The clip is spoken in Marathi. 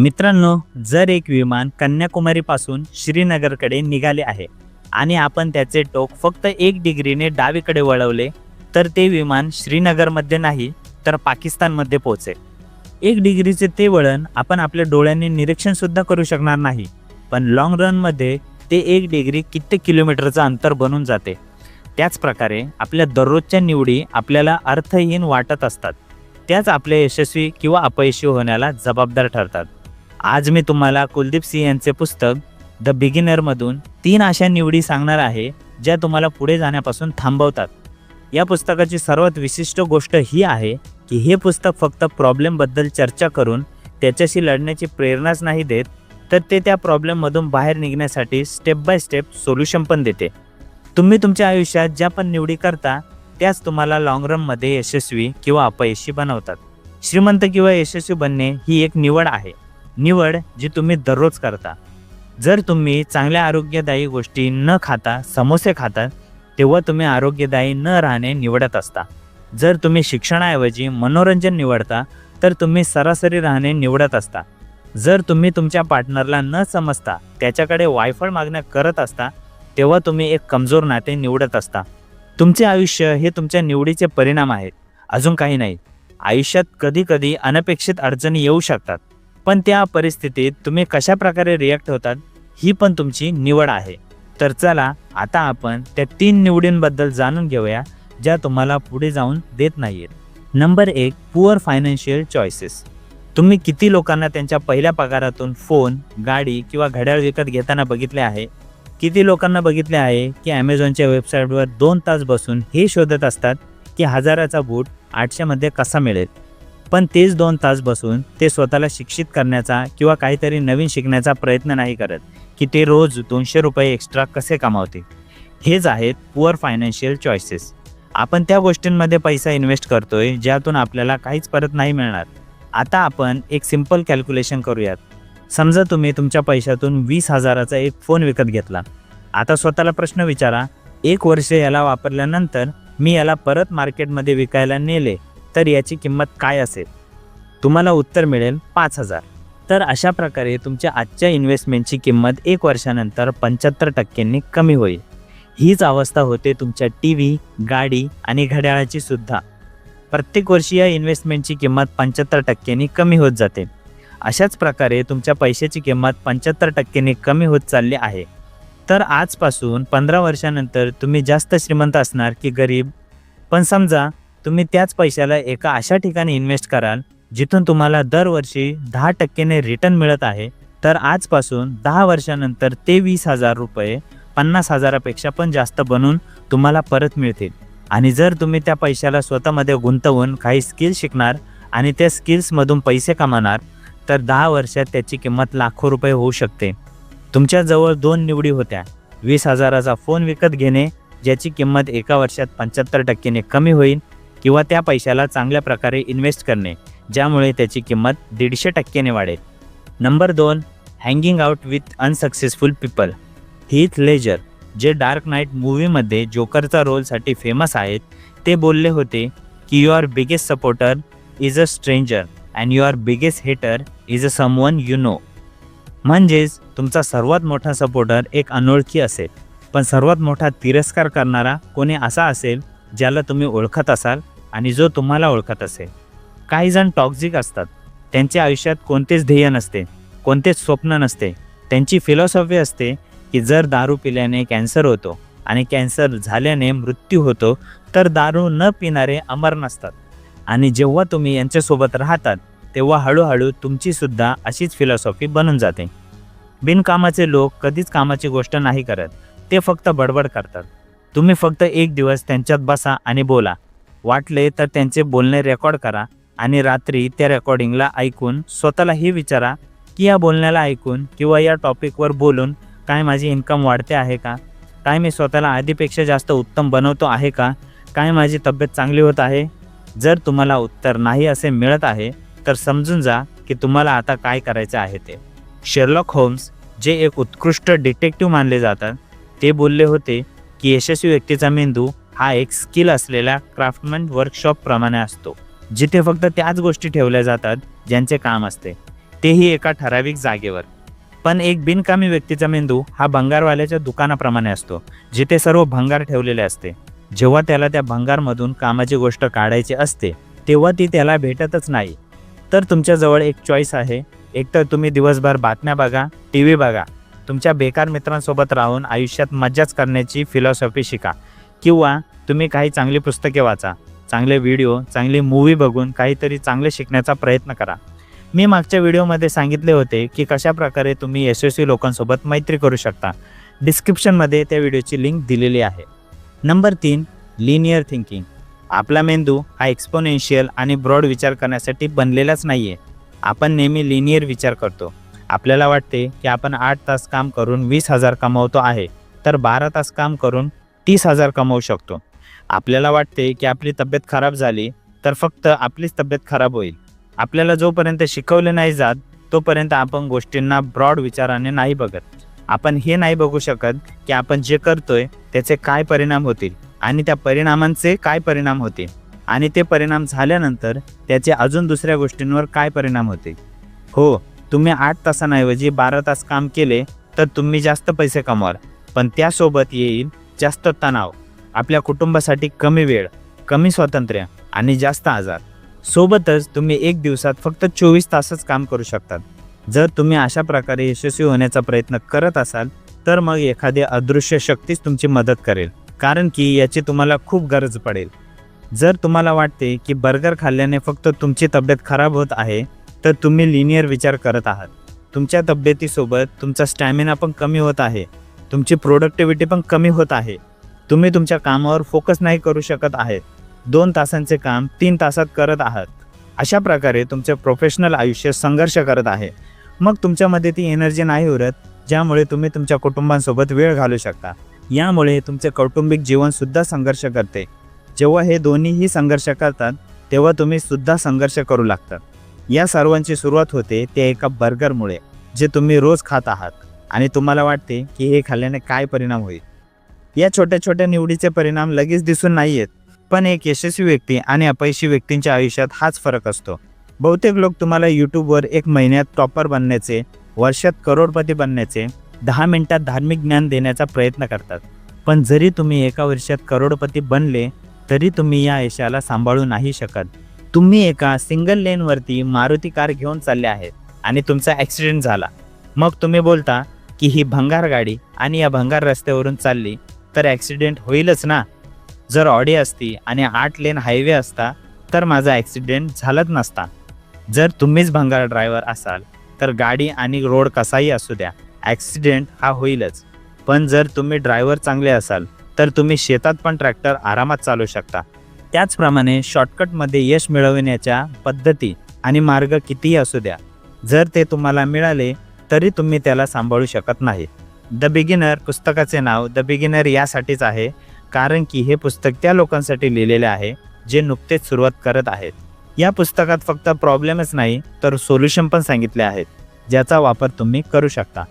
मित्रांनो जर एक विमान कन्याकुमारीपासून श्रीनगरकडे निघाले आहे आणि आपण त्याचे टोक फक्त एक डिग्रीने डावीकडे वळवले तर ते विमान श्रीनगरमध्ये नाही तर पाकिस्तानमध्ये पोहोचेल. एक डिग्रीचे ते वळण आपण आपल्या डोळ्यांनी निरीक्षणसुद्धा करू शकणार नाही पण लाँग रनमध्ये ते एक डिग्री कित्येक किलोमीटरचं अंतर बनून जाते. त्याच प्रकारे आपल्या दररोजच्या निवडी आपल्याला अर्थहीन वाटत असतात. त्याच आपले यशस्वी किंवा अपयशी होण्याला जबाबदार ठरतात. आज मी तुम्हाला कुलदीप सिंह यांचे पुस्तक द बिगिनरमधून तीन अशा निवडी सांगणार आहे ज्या तुम्हाला पुढे जाण्यापासून थांबवतात. या पुस्तकाची सर्वात विशिष्ट गोष्ट ही आहे की हे पुस्तक फक्त प्रॉब्लेमबद्दल चर्चा करून त्याच्याशी लढण्याची प्रेरणाच नाही देत तर ते त्या प्रॉब्लेममधून बाहेर निघण्यासाठी स्टेप बाय स्टेप सोल्युशन पण देते. तुम्ही तुमच्या आयुष्यात ज्या पण निवडी करता त्याच तुम्हाला लाँग रनमध्ये यशस्वी किंवा अपयशी बनवतात. श्रीमंत किंवा यशस्वी बनणे ही एक निवड आहे. निवड जी तुम्ही दररोज करता. जर तुम्ही चांगल्या आरोग्यदायी गोष्टी न खाता समोसे खातात तेव्हा तुम्ही आरोग्यदायी न राहणे निवडत असता. जर तुम्ही शिक्षणाऐवजी मनोरंजन निवडता तर तुम्ही सरासरी राहणे निवडत असता. जर तुम्ही तुमच्या पार्टनरला न समजता त्याच्याकडे वायफळ मागण्या करत असता तेव्हा तुम्ही एक कमजोर नाते निवडत असता. तुमचे आयुष्य हे तुमच्या निवडीचे परिणाम आहेत अजून काही नाही. आयुष्यात कधीकधी अनपेक्षित अडचणी येऊ शकतात. पण त्या परिस्थितीत तुम्ही कशा प्रकारे रिॲक्ट होतात ही पण तुमची निवड आहे. तर चला आता आपण त्या तीन निवडींबद्दल जाणून घेऊया ज्या तुम्हाला पुढे जाऊन देत नाहीयेत. नंबर एक पुअर फायनान्शियल चॉईसेस तुम्ही किती लोकांना त्यांच्या पहिल्या पगारातून फोन गाडी किंवा घड्याळ विकत घेताना बघितले आहे? किती लोकांना बघितले आहे की ॲमेझॉनच्या वेबसाईटवर दोन तास बसून हे शोधत असतात की हजाराचा बूट आठशेमध्ये कसा मिळेल? पण तेच दोन तास बसून ते स्वतःला शिक्षित करण्याचा किंवा काहीतरी नवीन शिकण्याचा प्रयत्न नाही करत की ते रोज दोनशे रुपये एक्स्ट्रा कसे कमावतील. हेच आहेत पुअर फायनान्शियल चॉईसेस आपण त्या गोष्टींमध्ये पैसा इन्व्हेस्ट करतोय ज्यातून आपल्याला काहीच परत नाही मिळणार. आता आपण एक सिंपल कॅल्क्युलेशन करूयात. समजा तुम्ही तुमच्या पैशातून वीस हजाराचा एक फोन विकत घेतला. आता स्वतःला प्रश्न विचारा एक वर्ष याला वापरल्यानंतर मी याला परत मार्केटमध्ये विकायला नेले तर याची किंमत काय असेल? तुम्हाला उत्तर मिळेल पाच हजार. तर अशा प्रकारे तुमच्या आजच्या इन्व्हेस्टमेंटची किंमत एक वर्षानंतर पंच्याहत्तर टक्क्यांनी कमी होईल. हीच अवस्था होते तुमच्या टी व्ही गाडी आणि घड्याळाची सुद्धा. प्रत्येक वर्षी या इन्व्हेस्टमेंटची किंमत पंच्याहत्तर टक्क्यांनी कमी होत जाते. अशाच प्रकारे तुमच्या पैशाची किंमत पंच्याहत्तर टक्क्यांनी कमी होत चालली आहे. तर आजपासून पंधरा वर्षानंतर तुम्ही जास्त श्रीमंत असणार की गरीब? पण समजा तुम्ही त्याच पैशाला एका अशा ठिकाणी इन्व्हेस्ट कराल जिथून तुम्हाला दरवर्षी दहा टक्केने रिटर्न मिळत आहे. तर आजपासून दहा वर्षानंतर ते वीस हजार रुपये पन्नास हजारापेक्षा पण जास्त बनून तुम्हाला परत मिळतील. आणि जर तुम्ही त्या पैशाला स्वतःमध्ये गुंतवून काही स्किल्स शिकणार आणि त्या स्किल्समधून पैसे कमावणार तर दहा वर्षात त्याची किंमत लाखो रुपये होऊ शकते. तुमच्याजवळ दोन निवडी होत्या. वीस हजाराचा फोन विकत घेणे ज्याची किंमत एका वर्षात पंच्याहत्तर टक्क्याने कमी होईल किंवा त्या पैशाला चांगल्या प्रकारे इन्व्हेस्ट करणे ज्यामुळे त्याची किंमत दीडशे टक्क्याने वाढेल. नंबर दोन hanging out with unsuccessful people Heath Ledger जे डार्क नाईट मूवीमध्ये जोकरचा रोलसाठी फेमस आहेत ते बोलले होते की your biggest supporter is a stranger and your biggest hater is a someone you know म्हणजेच तुमचा सर्वात मोठा सपोर्टर एक अनोळखी असेल. पण सर्वात मोठा तिरस्कार करणारा कोणी असा असेल ज्याला तुम्ही ओळखत असाल आणि जो तुम्हाला ओळखत असेल. काही जण टॉक्झिक असतात. त्यांच्या आयुष्यात कोणतेच ध्येय नसते कोणतेच स्वप्न नसते. त्यांची फिलॉसॉफी असते की जर दारू पिल्याने कॅन्सर होतो आणि कॅन्सर झाल्याने मृत्यू होतो तर दारू न पिणारे अमर नसतात. आणि जेव्हा तुम्ही यांच्यासोबत राहतात तेव्हा हळूहळू तुमचीसुद्धा अशीच फिलॉसॉफी बनून जाते. बिनकामाचे लोक कधीच कामाची गोष्ट नाही करत. ते फक्त बडबड करतात. तुम्ही फक्त एक दिवस त्यांच्यात बसा आणि बोला. वाटले तर त्यांचे बोलणे रेकॉर्ड करा आणि रात्री त्या रेकॉर्डिंगला ऐकून स्वतःलाही विचारा की या बोलण्याला ऐकून किंवा या टॉपिकवर बोलून काय माझी इन्कम वाढते आहे का? काय मी स्वतःला आधीपेक्षा जास्त उत्तम बनवतो आहे का? काय माझी तब्येत चांगली होत आहे? जर तुम्हाला उत्तर नाही असे मिळत आहे तर समजून जा की तुम्हाला आता काय करायचं आहे ते. शेर्लॉक होम्स जे एक उत्कृष्ट डिटेक्टिव्ह मानले जातात ते बोलले होते की यशस्वी व्यक्तीचा मेंदू हा एक स्किल असलेल्या क्राफ्टमन वर्कशॉप प्रमाणे असतो जिथे फक्त त्याच गोष्टी ठेवल्या जातात ज्यांचे काम असते. तेही एका ठराविक जागेवर. पण एक बिनकामी व्यक्तीचा मेंदू हा भंगारवाल्याच्या दुकानाप्रमाणे असतो जिथे सर्व भंगार ठेवलेले असते. जेव्हा त्याला त्या भंगारमधून कामाची गोष्ट काढायची असते तेव्हा ती त्याला भेटतच नाही. तर तुमच्याजवळ एक चॉईस आहे. एकतर तुम्ही दिवसभर बातम्या बघा टी व्ही बघा तुमच्या बेकार मित्रांसोबत राहून आयुष्यात मज्जाच करण्याची फिलॉसॉफी शिका. किंवा तुम्ही काही चांगली पुस्तके वाचा चांगले व्हिडिओ चांगली मूवी बघून काहीतरी चांगले शिकण्याचा प्रयत्न करा. मी मागच्या व्हिडिओमध्ये सांगितले होते की कशा प्रकारे तुम्ही यशस्वी लोकांसोबत मैत्री करू शकता. डिस्क्रिप्शनमध्ये त्या व्हिडिओची लिंक दिलेली आहे. नंबर तीन लिनियर थिंकिंग आपला मेंदू हा एक्सपोनेन्शियल आणि ब्रॉड विचार करण्यासाठी बनलेलाच नाही आहे आपण नेहमी लिनियर विचार करतो. आपल्याला वाटते की आपण आठ तास काम करून वीस हजार कमवतो आहे तर बारा तास काम करून तीस हजार कमवू शकतो. आपल्याला वाटते की आपली तब्येत खराब झाली तर फक्त आपलीच तब्येत खराब होईल. आपल्याला जोपर्यंत शिकवले नाही जात तोपर्यंत आपण गोष्टींना ब्रॉड विचाराने नाही बघत. आपण हे नाही बघू शकत की आपण जे करतोय त्याचे काय परिणाम होतील आणि त्या परिणामांचे काय परिणाम होतील आणि ते परिणाम झाल्यानंतर त्याचे अजून दुसऱ्या गोष्टींवर काय परिणाम होतील. हो तुम्ही आठ तासांऐवजी बारा तास काम केले तर तुम्ही जास्त पैसे कमवाल. पण त्यासोबत येईल जास्त तणाव. आपल्या कुटुंबासाठी कमी वेळ कमी स्वातंत्र्य आणि जास्त आजार. सोबतच तुम्ही एक दिवसात फक्त चोवीस तासच काम करू शकतात. जर तुम्ही अशा प्रकारे यशस्वी होण्याचा प्रयत्न करत असाल तर मग एखादी अदृश्य शक्तीच तुमची मदत करेल कारण की याची तुम्हाला खूप गरज पडेल. जर तुम्हाला वाटते की बर्गर खाल्ल्याने फक्त तुमची तब्येत खराब होत आहे तर तुम्ही लिनियर विचार करत आहात. तुमच्या तब्येतीसोबत तुमचा स्टॅमिना पण कमी होत आहे. तुमची प्रोडक्टिव्हिटी पण कमी होत आहे. तुम्ही तुमच्या कामावर फोकस नाही करू शकत आहेत. दोन तासांचे काम तीन तासात करत आहात. अशा प्रकारे तुमचे प्रोफेशनल आयुष्य संघर्ष करत आहे. मग तुमच्यामध्ये ती एनर्जी नाही उरत ज्यामुळे तुम्ही तुमच्या कुटुंबांसोबत वेळ घालू शकता. यामुळे तुमचे कौटुंबिक जीवनसुद्धा संघर्ष करते. जेव्हा हे दोन्हीही संघर्ष करतात तेव्हा तुम्ही सुद्धा संघर्ष करू लागतात. या सर्वांची सुरुवात होते ते एका बर्गरमुळे जे तुम्ही रोज खात आहात. आणि तुम्हाला वाटते की हे खाल्ल्याने काय परिणाम होईल? या छोट्या छोट्या निवडीचे परिणाम लगेच दिसून नाही आहेत पण एक यशस्वी व्यक्ती आणि अपयशी व्यक्तींच्या आयुष्यात हाच फरक असतो. बहुतेक लोक तुम्हाला यूट्यूबवर एक महिन्यात टॉपर बनण्याचे वर्षात करोडपती बनण्याचे दहा मिनिटात धार्मिक ज्ञान देण्याचा प्रयत्न करतात. पण जरी तुम्ही एका वर्षात करोडपती बनले तरी तुम्ही या यशाला सांभाळू नाही शकत. तुम्ही एका सिंगल लेनवरती मारुती कार घेऊन चालले आहेत आणि तुमचा ॲक्सिडेंट झाला. मग तुम्ही बोलता की ही भंगार गाडी आणि या भंगार रस्त्यावरून चालली तर ॲक्सिडेंट होईलच ना? जर ऑडी असती आणि आठ लेन हायवे असता तर माझा ॲक्सिडेंट झालाच नसता. जर तुम्हीच भंगार ड्रायव्हर असाल तर गाडी आणि रोड कसाही असू द्या ॲक्सिडेंट हा होईलच. पण जर तुम्ही ड्रायव्हर चांगले असाल तर तुम्ही शेतात पण ट्रॅक्टर आरामात चालू शकता. त्याचप्रमाणे शॉर्टकटमध्ये यश मिळवण्याच्या पद्धती आणि मार्ग कितीही असू द्या जर ते तुम्हाला मिळाले तरी तुम्ही त्याला सांभाळू शकत नाही. द बिगिनर पुस्तकाचे नाव द बिगिनर यासाठीच आहे कारण की हे पुस्तक त्या लोकांसाठी लिहिलेले आहे जे नुकतेच सुरुवात करत आहेत. या पुस्तकात फक्त प्रॉब्लेमच नाही तर सोल्युशन पण सांगितले आहेत ज्याचा वापर तुम्ही करू शकता.